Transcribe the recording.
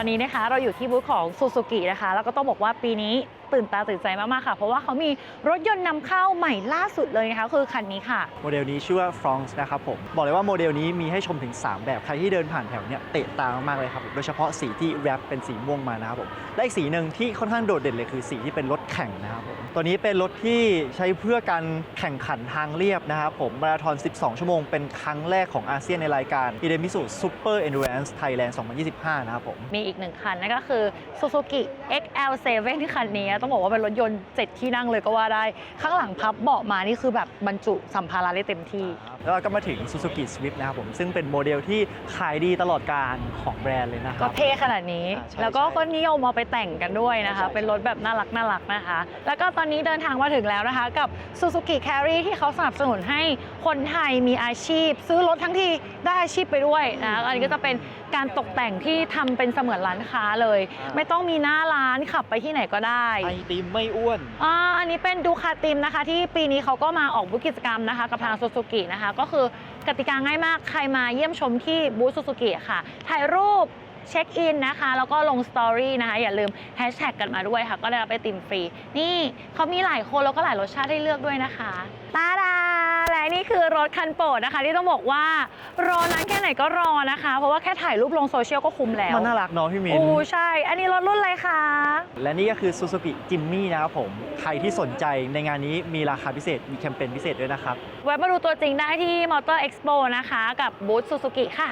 ตอนนี้นะคะเราอยู่ที่บูธของซูซูกินะคะ แล้วก็ต้องบอกว่าปีนี้ตื่นตาตื่นใจมากๆค่ะ เพราะว่าเขามีรถยนต์นำเข้าใหม่ล่าสุดเลยนะคะคือคันนี้ค่ะ โมเดลนี้ชื่อว่า f r o n x นะครับผม บอกเลยว่าโมเดลนี้มีให้ชมถึง 3 แบบ ใครที่เดินผ่านแถวเนี้ยเตะตามากๆเลยครับผมโดยเฉพาะสีที่แรปเป็นสีม่วงมานะครับผม และอีกสีหนึ่งที่ค่อนข้างโดดเด่นเลยคือสีที่เป็นรถแข่งนะครับผม ตัวนี้เป็นรถที่ใช้เพื่อการแข่งขันทางเรียบนะครับผม มาราธอน 12 ชั่วโมงเป็นครั้งแรกของอาเซียนในรายการ i d e m i s u Super Endurance Thailand 2025 นะครับผม มีอีกหนึ่งคันนั่นก็คือ Suzuki XL7 ที่คันนี้ต้องบอกว่าเป็นรถยนต์7ที่นั่งเลยก็ว่าได้ ข้างหลังพับเบาะมานี่คือแบบบรรจุสัมภาระได้เต็มที่ แล้วเราก็มาถึง Suzuki Swift นะครับผม ซึ่งเป็นโมเดลที่ขายดีตลอดการของแบรนด์เลยนะคก็รับเท่ขนาดนี้ อ่าใช่แล้วก็ใช่คนนิยมเอาไปแต่งกันด้วยนะคะใช่ใช่ เป็นรถแบบน่ารักน่ารักนะคะ แล้วก็ตอนนี้เดินทางมาถึงแล้วนะคะ กับ Suzuki Carry ที่เขาสนับสนุนให้คนไทยมีอาชีพ ซื้อรถทั้งทีได้อาชีพไปด้วยนะอันนี้ก็จะเป็นการตกแต่งที่ทำเป็นเสมือนร้านค้าเลยอ่าไม่ต้องมีหน้าร้านขับไปที่ไหนก็ได้ไอติมไม่อ้วนอ่าอันนี้เป็นดูคาติมนะคะ ที่ปีนี้เขาก็มาออกบูธกิจกรรมนะคะ กับทางซูซูกินะคะ ก็คือกติกาง่ายมากใครมาเยี่ยมชมที่บูธซูซูกิค่ะถ่ายรูปเช็คอินนะคะ แล้วก็ลงสตอรี่นะคะ อย่าลืมแฮชแท็กกันมาด้วยค่ะ ก็ได้รับไอติมฟรี นี่เขามีหลายคนแล้วก็หลายรสชาติให้เลือกด้วยนะคะตาดา และนี่คือรถคันโปรดนะคะ ที่ต้องบอกว่ารอนานแค่ไหนก็รอนะคะ เพราะว่าแค่ถ่ายรูปลงโซเชียลก็คุ้มแล้วมันน่ารักเนาะพี่มินโอ้ใช่ อันนี้รถรุ่นอะไรคะ และนี่ก็คือ Suzuki Jimmy นะครับผม ใครที่สนใจในงานนี้มีราคาพิเศษมีแคมเปญพิเศษด้วยนะครับแวะมาดูตัวจริงได้ที่ Motor Expo นะคะ กับบูธซูซูกิค่ะ